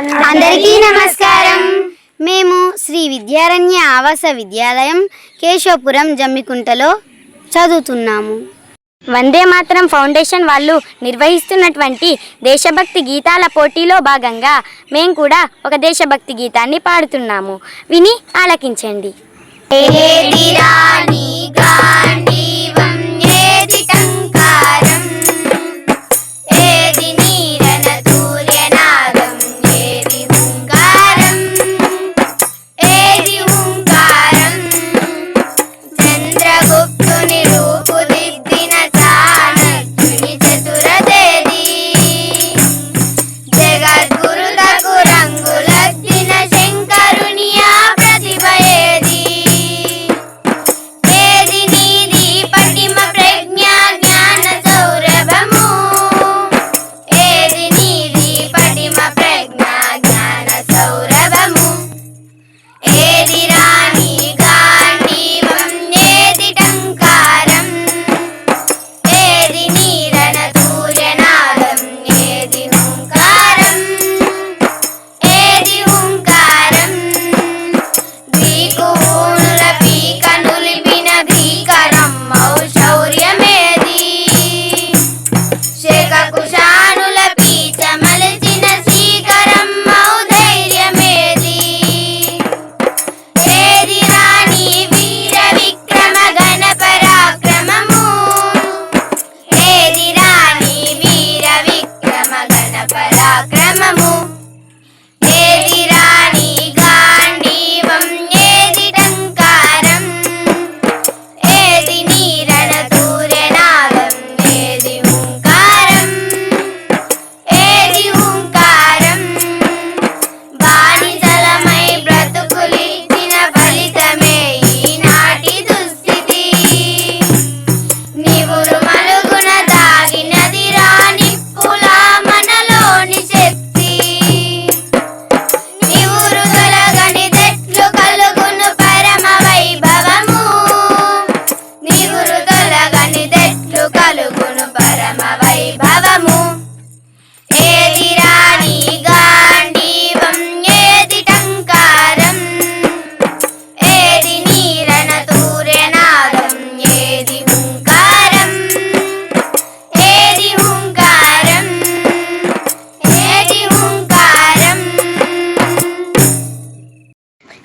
అందరికీ నమస్కారం. మేము శ్రీ విద్యారణ్య ఆవాస విద్యాలయం కేశవపురం జమ్మికుంటలో చదువుతున్నాము. వందే మాతరం ఫౌండేషన్ వాళ్ళు నిర్వహిస్తున్నటువంటి దేశభక్తి గీతాల పోటీలో భాగంగా మేము కూడా ఒక దేశభక్తి గీతాన్ని పాడుతున్నాము. విని ఆలకించండి.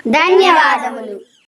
ధన్యవాదములు.